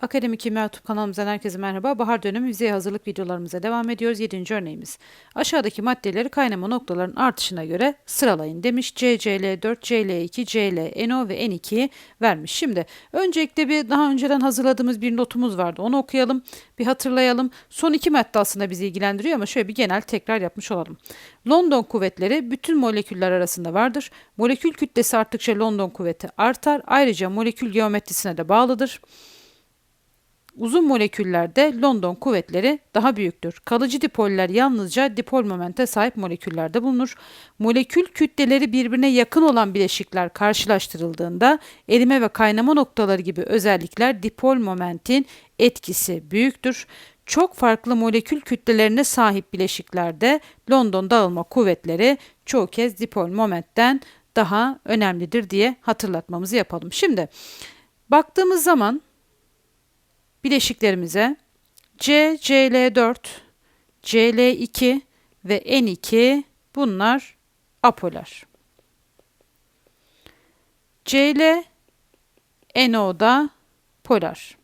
Akademi Kimya YouTube kanalımızdan herkese merhaba. Bahar dönemi vizeye hazırlık videolarımıza devam ediyoruz. 7. örneğimiz. Aşağıdaki maddeleri kaynama noktalarının artışına göre sıralayın demiş. CCl4, CL2, CL, NO ve N2'yi vermiş. Şimdi öncelikle bir daha önceden hazırladığımız bir notumuz vardı. Onu okuyalım, bir hatırlayalım. Son iki madde aslında bizi ilgilendiriyor ama şöyle bir genel tekrar yapmış olalım. London kuvvetleri bütün moleküller arasında vardır. Molekül kütlesi arttıkça London kuvveti artar. Ayrıca molekül geometrisine de bağlıdır. Uzun moleküllerde London kuvvetleri daha büyüktür. Kalıcı dipoller yalnızca dipol momente sahip moleküllerde bulunur. Molekül kütleleri birbirine yakın olan bileşikler karşılaştırıldığında erime ve kaynama noktaları gibi özellikler dipol momentin etkisi büyüktür. Çok farklı molekül kütlelerine sahip bileşiklerde London dağılma kuvvetleri çoğu kez dipol momentten daha önemlidir diye hatırlatmamızı yapalım. Şimdi baktığımız zaman bileşiklerimize C, Cl4, Cl2 ve N2 bunlar apolar. Cl, NO da polar.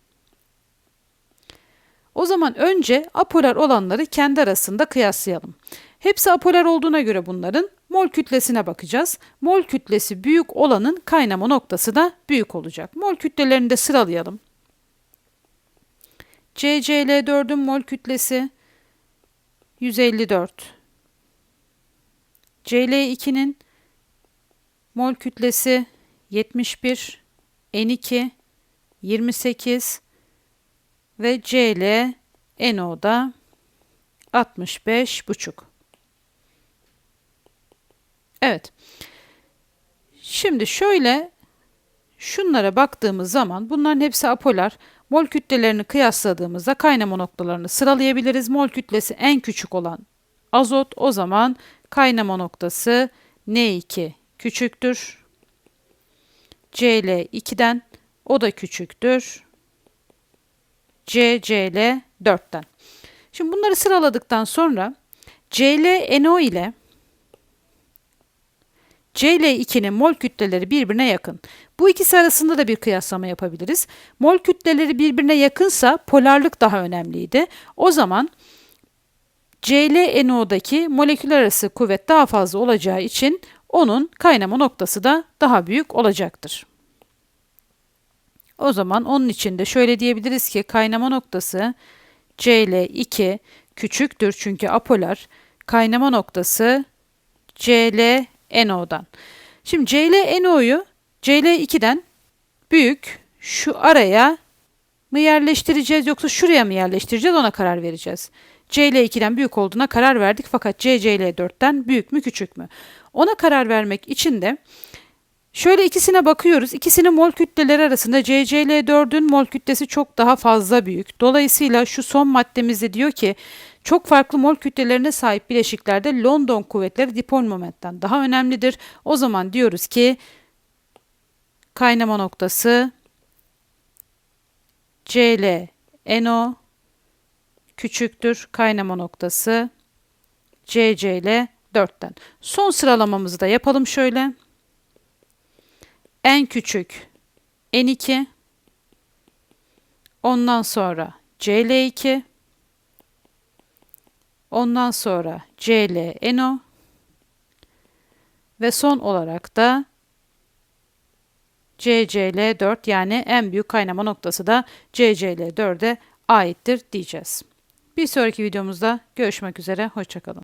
O zaman önce apolar olanları kendi arasında kıyaslayalım. Hepsi apolar olduğuna göre bunların mol kütlesine bakacağız. Mol kütlesi büyük olanın kaynama noktası da büyük olacak. Mol kütlelerini de sıralayalım. CCl4'ün mol kütlesi 154. Cl2'nin mol kütlesi 71, N2 28 ve Cl NO'da 65 buçuk. Evet. Şimdi şöyle şunlara baktığımız zaman bunların hepsi apolar. Mol kütlelerini kıyasladığımızda kaynama noktalarını sıralayabiliriz. Mol kütlesi en küçük olan azot o zaman kaynama noktası N2 küçüktür. Cl2'den o da küçüktür. CCl 4'ten. Şimdi bunları sıraladıktan sonra ClNO ile Cl2'nin mol kütleleri birbirine yakın. Bu ikisi arasında da bir kıyaslama yapabiliriz. Mol kütleleri birbirine yakınsa polarlık daha önemliydi. O zaman ClNO'daki moleküler arası kuvvet daha fazla olacağı için onun kaynama noktası da daha büyük olacaktır. O zaman onun için de şöyle diyebiliriz ki kaynama noktası Cl2 küçüktür çünkü apolar. Kaynama noktası ClNO'dan. Şimdi ClNO'yu CL2'den büyük şu araya mı yerleştireceğiz yoksa şuraya mı yerleştireceğiz ona karar vereceğiz. CL2'den büyük olduğuna karar verdik fakat CCL4'ten büyük mü küçük mü? Ona karar vermek için de şöyle ikisine bakıyoruz. İkisinin mol kütleleri arasında CCl4'ün mol kütlesi çok daha fazla büyük. Dolayısıyla şu son maddemizde diyor ki çok farklı mol kütlelerine sahip bileşiklerde London kuvvetleri dipol momentten daha önemlidir. O zaman diyoruz ki kaynama noktası Cl NO küçüktür kaynama noktası CCl 4'ten. Son sıralamamızı da yapalım şöyle. En küçük N2 ondan sonra Cl2 ondan sonra ClNO ve son olarak da CCl4 yani en büyük kaynama noktası da CCl4'e aittir diyeceğiz. Bir sonraki videomuzda görüşmek üzere, hoşçakalın.